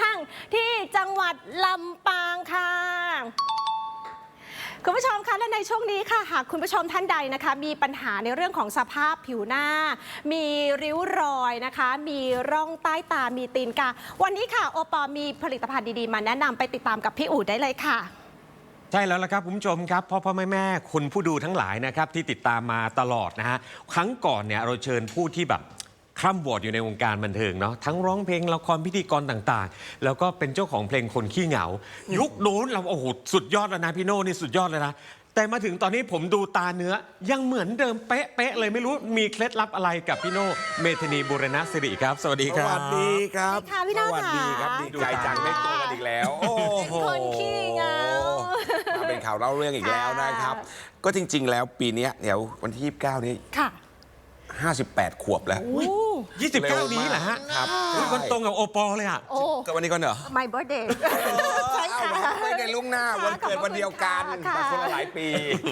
ช่างที่จังหวัดลำปางค่ะคุณผู้ชมคะและในช่วงนี้ค่ะหากคุณผู้ชมท่านใดนะคะ มีปัญหาในเรื่องของสภาพผิวหน้า มีริ้วรอยนะคะ มีร่องใต้ตามีตีนกาวันนี้ค่ะโอปอมีผลิตภัณฑ์ดีๆ มาแนะนำไปติดตามกับพี่อู๋ได้เลยค่ะ ใช่แล้วละครับคุณผู้ชมครับพ่อพ่อแม่แม่คุณผู้ดูทั้งหลายนะครับที่ติดตามมาตลอดนะฮะครั้งก่อนเนี่ยเราเชิญผู้ที่แบบ คร่ำวอดอยู่ในวงการบันเทิงเนาะทั้งร้องเพลงละครพิธีกรต่างๆ แล้วก็เป็นเจ้าของเพลงคนขี้เหงา ยุคโน้นเราโอ้โหสุดยอดแล้วนะพี่โน่นี่สุดยอดเลยนะแต่มาถึงตอนนี้ผมดูตาเนื้อยังเหมือนเดิมเป๊ะๆเลยไม่รู้มีเคล็ดลับอะไรกับพี่โน่เมธานีบุรณสิริครับ สวัสดีสครับวัสดีครับสวัสดีค่ะพี่น้องสวัสดีครับค่ะ ดีใจจังได้เจอกันอีกแล้ว โอ้โหคนขี้เหงา มาเป็นข่าวเล่าเรื่องอีกแล้วนะครับค่ะก็จริง ๆ แล้วปีเนี้ยเดี๋ยววันที่ 29 นี้ ค่ะ 58 ขวบแล้วโอ้29 นี้เหรอฮะครับ อุ๊ยมันตรงกับโอปอล์เลยอะ โอ้ก็วันนี้ก่อนเหรอ my birthday ใช่ค่ะอ้าวไม่ได้ลุงหน้าวันเกิดวันเดียวกันค่ะแต่คนละหลายปี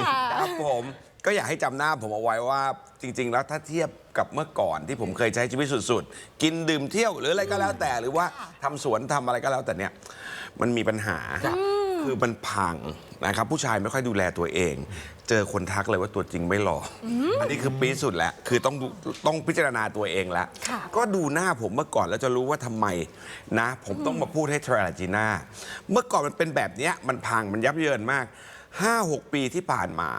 ค่ะ ครับผมก็อยากให้จำหน้าผมเอาไว้ว่าจริง ๆ แล้วถ้าเทียบกับเมื่อก่อนที่ผมเคยใช้ชีวิตสุด ๆ กินดื่มเที่ยวหรืออะไรก็แล้วแต่หรือว่าทำสวนทำอะไรก็แล้วแต่เนี่ยมันมีปัญหา คือมันพังนะครับผู้ชายไม่ค่อยดูแลตัวเอง เจอคนทักเลยว่าตัวจริงไม่หล่อออันนี้คือปีดสุดแล้วคือต้องดูต้องพิจารณาตัวเองแล้วค่ะก็ดูหน้าผมเมื่อก่อนแล้วจะรู้ว่าทำไมนะ ผมต้องมาพูดให้ทราจีน่าเมื่อก่อนมันเป็นแบบเนี้ยมันพังมันยับเยินมาก 5-6 ปีที่ผ่านมา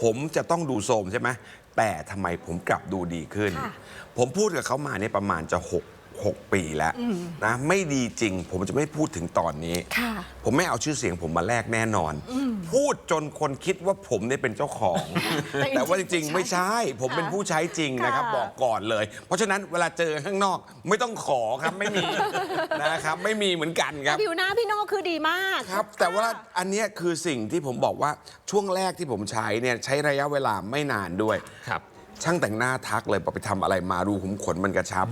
ผมจะต้องดูโทรมใช่ไหมแต่ทำไมผมกลับดูดีขึ้นค่ะผมพูดกับเขามาเนี่ยประมาณจะ 6 6 ปีแล้วนะไม่ดีจริง ผมจะไม่พูดถึงตอนนี้ค่ะผมไม่เอาชื่อเสียงผมมาแลกแน่นอน พูดจนคนคิดว่าผมเนี่ยเป็นเจ้าของ แต่แต่ว่าจจริริงงๆๆไม่ใช่ ผมเป็นผู้ใช้จริงนะครับค่ะบอกก่อนเลย เพราะฉะนั้นเวลาเจอข้างนอกไม่ต้องขอครับไม่มีนะครับไม่มีเหมือนกันครับผิวหน้าพี่โน่คือดีมากครับ แต่ว่าอันเนี้ยคือสิ่งที่ผมบอกว่าช่วงแรกที่ผมใช้เนี่ยใช้ระยะเวลาไม่นานด้วยครับ ช่างแต่งหน้าทักเลยบอกไปทำอะไรมารูขุมขนมันกระชับ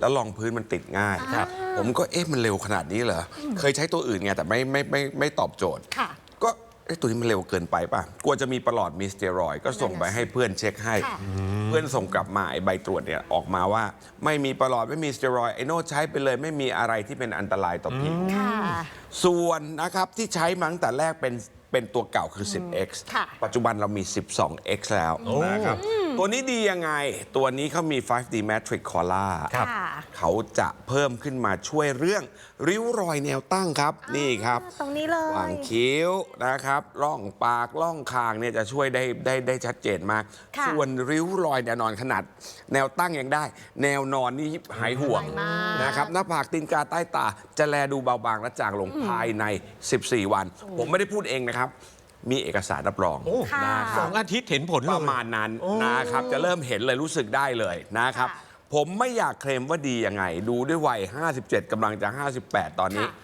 แล้วรองพื้นมันติดง่าย ครับ ผมก็เอ๊ะมันเร็วขนาดนี้เหรออเคยใช้ตัวอื่นไงแต่ไม่ไม่ไม่ไม่ตอบโจทย์ ค่ะ ก็เอ๊ะตัวนี้มันเร็วเกินไปป่ะ กลัวจะมีประหลอดมีสเตียรอยด์ก็ส่งไปให้เพื่อนเช็คให้ ค่ะเพื่อนส่งกลับมาไอ้ใบตรวจเนี่ยออกมาว่า ไม่มีประหลอดไม่มีสเตียรอยด์ไอโน่ใช้ไปเลย ไม่มีอะไรที่เป็นอันตรายต่อผิว ค่ะ ส่วนนะครับที่ใช้มาตั้งแต่แรกเป็นเป็นตัวเก่าคือ 10x ค่ะ ปัจจุบันเรามี 12x แล้วนะครับ ตัวนี้ดียังไง ตัวนี้เขามี 5D Matrix Color ครับค่ะเขาจะเพิ่มขึ้นมาช่วยเรื่อง ริ้วรอยแนวตั้งครับ นี่ครับตรงนี้เลยหว่างคิ้วนะครับร่องปากร่องคางเนี่ยจะช่วยได้ได้ได้ชัดเจนมากค่ะส่วนริ้วรอยแนวนอนขนาด แนวตั้งยังได้ แนวนอนนี่หายห่วงหายมากนะครับหน้าผากตีนกาใต้ตาจะแลดูเบาบางและจางลงภายใน 14 วัน ผมไม่ได้พูดเองนะครับ มีเอกสารรับรองโอ้ค่ะนะคสรัอบ งอาทิตย์เห็นผลเลยประมาณนั้นนะครับจะเริ่มเห็นเลยรู้สึกได้เลยนะครับ ค่ะผมไม่อยากเคลมว่าดียังไง ดูด้วยวัย 57กำลังจะ 58 ตอนนี้ ค่ะ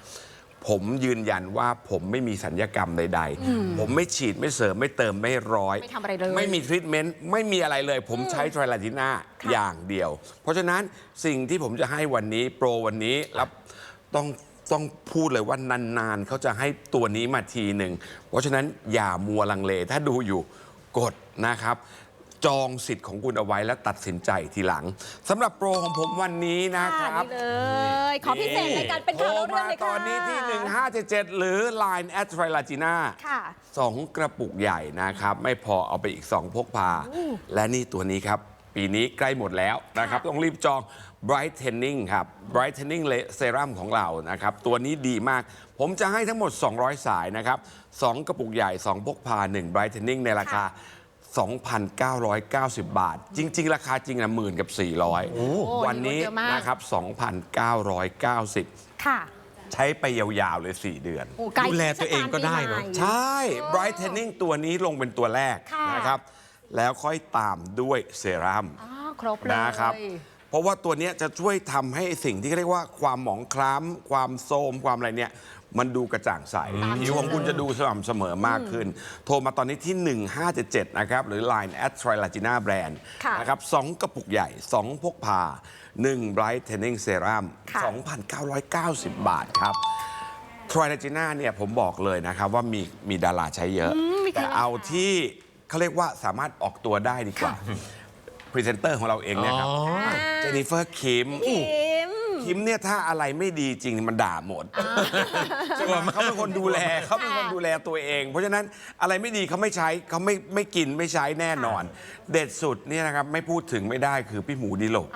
ผมยืนยันว่าผมไม่มีสัญญกรรมใด ๆ ผมไม่ฉีดไม่เสริมไม่เติมไม่ร้อย ไม่ทำอะไรเลยไม่มีทรีทเมนต์ไม่มีอะไรเลย ผมใช้ทริลาติน่าค่ะ อย่างเดียว เพราะฉะนั้นสิ่งที่ผมจะให้วันนี้โปรวันนี้แล้วต้อง ต้องพูดเลยว่านานๆเขาจะให้ตัวนี้มาทีหนึ่ง เพราะฉะนั้นอย่ามัวลังเล ถ้าดูอยู่กดนะครับ จองสิทธิ์ของคุณเอาไว้แล้วตัดสินใจทีหลังสำหรับโปรของผมวันนี้นะคค่ะรับ นี่เลยขอพิเศษในการเป็นข่าวโทรเรื่องมาเลยค่ะตอนนี้ที่ 1577 หรือ Line at t r i l a g i n a ค่ะ สองกระปุกใหญ่นะครับ ไม่พอเอาไปอีก 2 พกพา และนี่ตัวนี้ครับ ปีนี้ใกล้หมดแล้วนะครับ ต้องรีบจอง Brightening ครับ Brightening Serum ของเรานะครับ ตัวนี้ดีมาก ผมจะให้ทั้งหมด 200 สายนะครับ 2 กระปุกใหญ่ 2 พกพา 1 Brightening ในราคา 2,990 บาท จริง ๆ ราคาจริงนะหมื่นกับ 400 วันนี้เยอะมากนะครับ 2,990 ค่ะใช้ไปยาวๆเลย 4 เดือนโอ้ใกล้ดูแลตัวเองก็ได้เนอะเทศกาลปีใหม่ใช่ Brightening ตัวนี้ลงเป็นตัวแรกค่ะนะครับ แล้วค่อยตามด้วยเซรั่มอ๋อครบเลย นะครับ เพราะว่าตัวเนี้ยจะช่วยทำให้สิ่งที่เรียกว่าความหมองคล้ำความโทรมความอะไรเนี่ย มันดูกระจ่างใสผิวของคุณจะดูสม่ำเสมอมากขึ้น โทรมาตอนนี้ที่ 1577 นะครับ หรือ Line at t r i l a g i n a Brand ค่ะ นะครับสองกระปุกใหญ่ 2 พกพา 1 Brightening Serum ค่ะ 2,990 บาทครับ ทรอยลาจิน่าเนี่ยผมบอกเลยนะครับว่ามีมีดาราใช้เยอะมีใครแต่เอาที่ เขาเรียกว่าสามารถออกตัวได้ดีกว่า พรีเซนเตอร์ของเราเองเนี่ยครับอ๋อเจนนิเฟอร์คิมคิมคคิมเนี่ยถ้าอะไรไม่ดีจริงมันด่าหมดใช่ไหมเขาเป็นคนดูแลเขาเป็นคนดูแลตัวเอง เพราะฉะนั้นอะไรไม่ดีเขาไม่ใช้เขาไม่ไม่กินไม่ใช้แน่นอน เด็ดสุดเนี่ยนะครับไม่พูดถึงไม่ได้คือพี่หมูดีหลก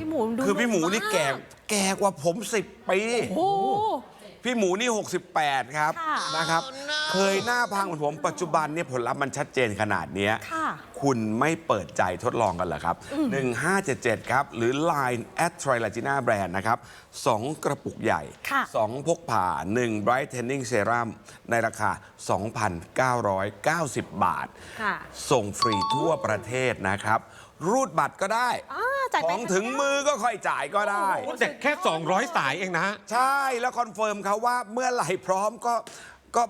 พี่หมูดูคือพี่หมูนี่แก่มากแก่กว่าผมสิบปีโอ้โห พี่หมูนี่ 68 ครับค่ะนะครับ เคยหน้าพังเหมือนผมปัจจุบันเนี่ยผลลัพธ์มันชัดเจนขนาดเนี้ยค่ะ คุณไม่เปิดใจทดลองกันเหรอครับ 1577 ครับ หรือ Line at t r i l a g i n a Brand นะครับ 2 กระปุกใหญ่ ค่ะ 2 พกผ่า 1 Brightening Serum ในราคา 2,990 บาท ค่ะ ส่งฟรีทั่วประเทศนะครับ รูดบัตรก็ได้อ่าจ่ายไปของถึงมือก็ค่อยจ่ายก็ได้โอ้โหแต่แค่ 200 สายเองนะฮะ ใช่แล้วคอนเฟิร์มเขาว่าเมื่อไหร่พร้อมก็ก็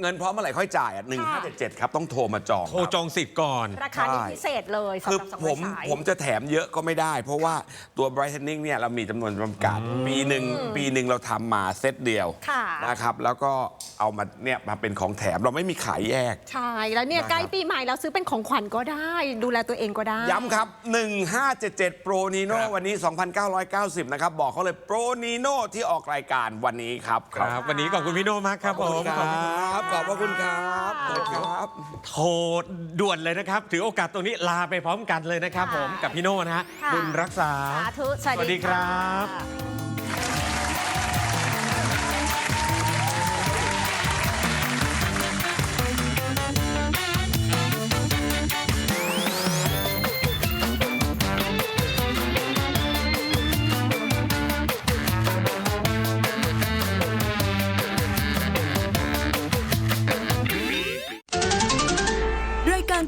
เงินพร้อมเมื่อไหร่ค่อยจ่ายอะ1577ครับต้องโทรมาจองโทรจองสิทธิ์ก่อน ราคานี้ใช่พิเศษเลยสำคือหรับสองผร้อยมสาย ผมจะแถมเยอะก็ไม่ได้ เพราะว่าตัว brightening เนี่ยเรามีจำนวนจำกัด ปีหนึ่งปีหนึ่งเราทำมาเซตเดียวค่ะ นะครับ แล้วก็เอามาเนี่ยมาเป็นของแถมเราไม่มีขายแยก ใช่แล้วเนี่ยนะครับ ใกล้ปีใหม่แล้วซื้อเป็นของขวัญก็ได้ ดูแลตัวเองก็ได้ ย้ำครับ 1577 Pro Nino ครับ วันนี้ 2,990 นะครับ บอกเขาเลย Pro Nino ที่ออกรายการวันนี้ครับ ครับ วันนี้ขอบคุณพี่โนมากครับขอบผคุมณครับขอบพระคุณครับขอบคุณครับ โทรด่วนเลยนะครับ ถือโอกาสตรงนี้ลาไปพร้อมกันเลยนะครับค่ะผม กับพี่โน่นะฮะค่ะ บุญรักษา สาธุสวัสสวัสดีดีครัค่ะ